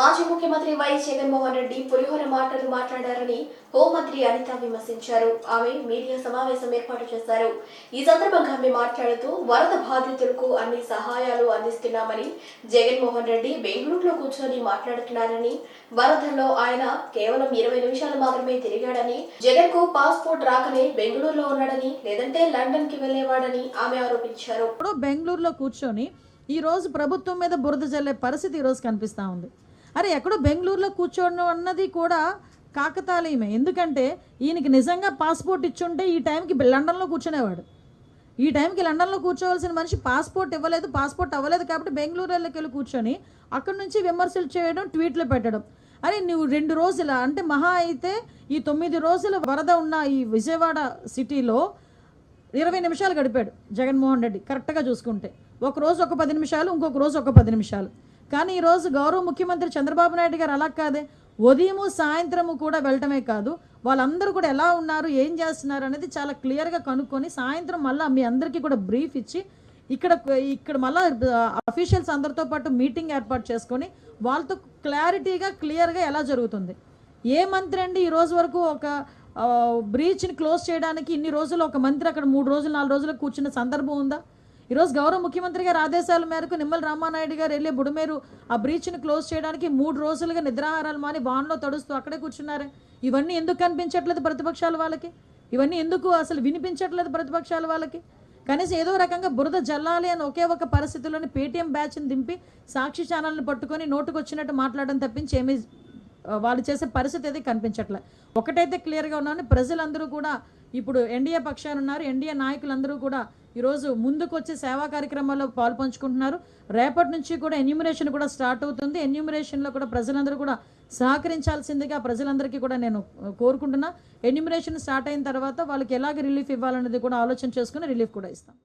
మాజీ ముఖ్యమంత్రి వైఎస్ జగన్మోహన్ రెడ్డి పులిహోర మాటలు మాట్లాడారని హోంమంత్రి అనిత విమర్శించారు. ఆమె మీడియా సమావేశం ఏర్పాటు చేశారు. ఈ సందర్భంగా ఆమె మాట్లాడుతూ వరద బాధితులకు అన్ని సహాయాలు అందిస్తున్నామని జగన్మోహన్ రెడ్డి బెంగళూరులో కూర్చొని మాట్లాడుతున్నారని వరదల్లో ఆయన కేవలం ఇరవై నిమిషాలు మాత్రమే తిరిగాడని జగన్కు పాస్పోర్ట్ రాకనే బెంగళూరులో ఉన్నాడని లేదంటే లండన్కి వెళ్ళేవాడని ఆమె ఆరోపించారు. బెంగళూరులో కూర్చొని ఈ రోజు ప్రభుత్వం మీద బురద జల్లే పరిస్థితి ఈ రోజు కనిపిస్తా ఉంది. అరే ఎక్కడో బెంగళూరులో కూర్చోవడం అన్నది కూడా కాకతాళీయమే. ఎందుకంటే ఈయనకి నిజంగా పాస్పోర్ట్ ఇచ్చుంటే ఈ టైంకి లండన్లో కూర్చునేవాడు. ఈ టైంకి లండన్లో కూర్చోవలసిన మనిషి పాస్పోర్ట్ ఇవ్వలేదు పాస్పోర్ట్ అవ్వలేదు కాబట్టి బెంగళూరులోకి వెళ్ళి కూర్చొని అక్కడి నుంచి విమర్శలు చేయడం ట్వీట్లు పెట్టడం. అరే నువ్వు రెండు రోజుల అంటే మహా అయితే ఈ తొమ్మిది రోజుల వరద ఉన్న ఈ విజయవాడ సిటీలో ఇరవై నిమిషాలు గడిపాడు జగన్మోహన్ రెడ్డి కరెక్ట్గా చూసుకుంటే. ఒక రోజు ఒక పది నిమిషాలు ఇంకొక రోజు ఒక పది నిమిషాలు. కానీ ఈరోజు గౌరవ ముఖ్యమంత్రి చంద్రబాబు నాయుడు గారు అలా కాదే. ఉదయము సాయంత్రము కూడా వెళ్ళటమే కాదు. వాళ్ళందరూ కూడా ఎలా ఉన్నారు ఏం చేస్తున్నారు అనేది చాలా క్లియర్గా కనుక్కొని సాయంత్రం మళ్ళీ మీ అందరికీ కూడా బ్రీఫ్ ఇచ్చి ఇక్కడ ఇక్కడ మళ్ళీ అఫీషియల్స్ అందరితో పాటు మీటింగ్ ఏర్పాటు చేసుకొని వాళ్ళతో క్లారిటీగా క్లియర్గా ఎలా జరుగుతుంది. ఏ మంత్రి అండి ఈ రోజు వరకు ఒక బ్రీచ్ని క్లోజ్ చేయడానికి ఇన్ని రోజులు ఒక మంత్రి అక్కడ మూడు రోజులు నాలుగు రోజులు కూర్చున్న సందర్భం ఉందా? ఈరోజు గౌరవ ముఖ్యమంత్రి గారి ఆదేశాల మేరకు నిమ్మల రామానాయుడు గారు వెళ్ళి బుడమేరు ఆ బ్రీచ్ని క్లోజ్ చేయడానికి మూడు రోజులుగా నిద్రాహారాలు మాని వాన్లో తడుస్తూ అక్కడే కూర్చున్నారే. ఇవన్నీ ఎందుకు కనిపించట్లేదు ప్రతిపక్షాల వాళ్ళకి? ఇవన్నీ ఎందుకు అసలు వినిపించట్లేదు ప్రతిపక్షాల వాళ్ళకి? కనీసం ఏదో రకంగా బురద జల్లాలి అని ఒకే ఒక పరిస్థితిలోని పేటీఎం బ్యాచ్ని దింపి సాక్షి ఛానల్ని పట్టుకొని నోటుకొచ్చినట్టు మాట్లాడడం తప్పించి ఏమీ వాళ్ళు చేసే పరిస్థితి అయితే కనిపించట్లే. ఒకటైతే క్లియర్గా ఉన్నాను ప్రజలందరూ కూడా ఇప్పుడు ఎన్డీఏ పక్షాలు ఉన్నారు ఎన్డీఏ నాయకులందరూ కూడా ఈరోజు ముందుకు వచ్చే సేవా కార్యక్రమాల్లో పాల్పంచుకుంటున్నారు. రేపటి నుంచి కూడా ఎన్యూమరేషన్ కూడా స్టార్ట్ అవుతుంది. ఎన్యూమరేషన్లో కూడా ప్రజలందరూ కూడా సహకరించాల్సిందిగా ప్రజలందరికీ కూడా నేను కోరుకుంటున్నా. ఎన్యూమరేషన్ స్టార్ట్ అయిన తర్వాత వాళ్ళకి ఎలాగ రిలీఫ్ ఇవ్వాలనేది కూడా ఆలోచన చేసుకుని రిలీఫ్ కూడా ఇస్తాం.